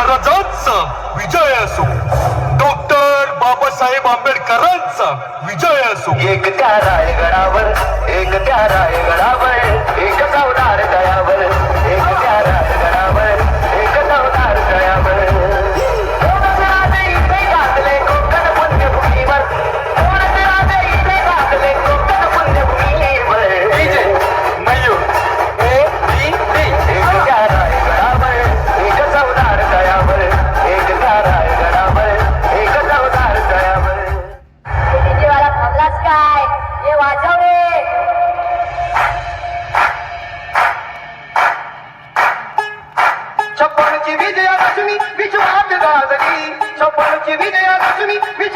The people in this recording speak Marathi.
महाराजांचा विजय असो. डॉक्टर बाबासाहेब आंबेडकरांचा विजय असो. एक त्या रायगडावर एक त्या रायगड ڪشمي به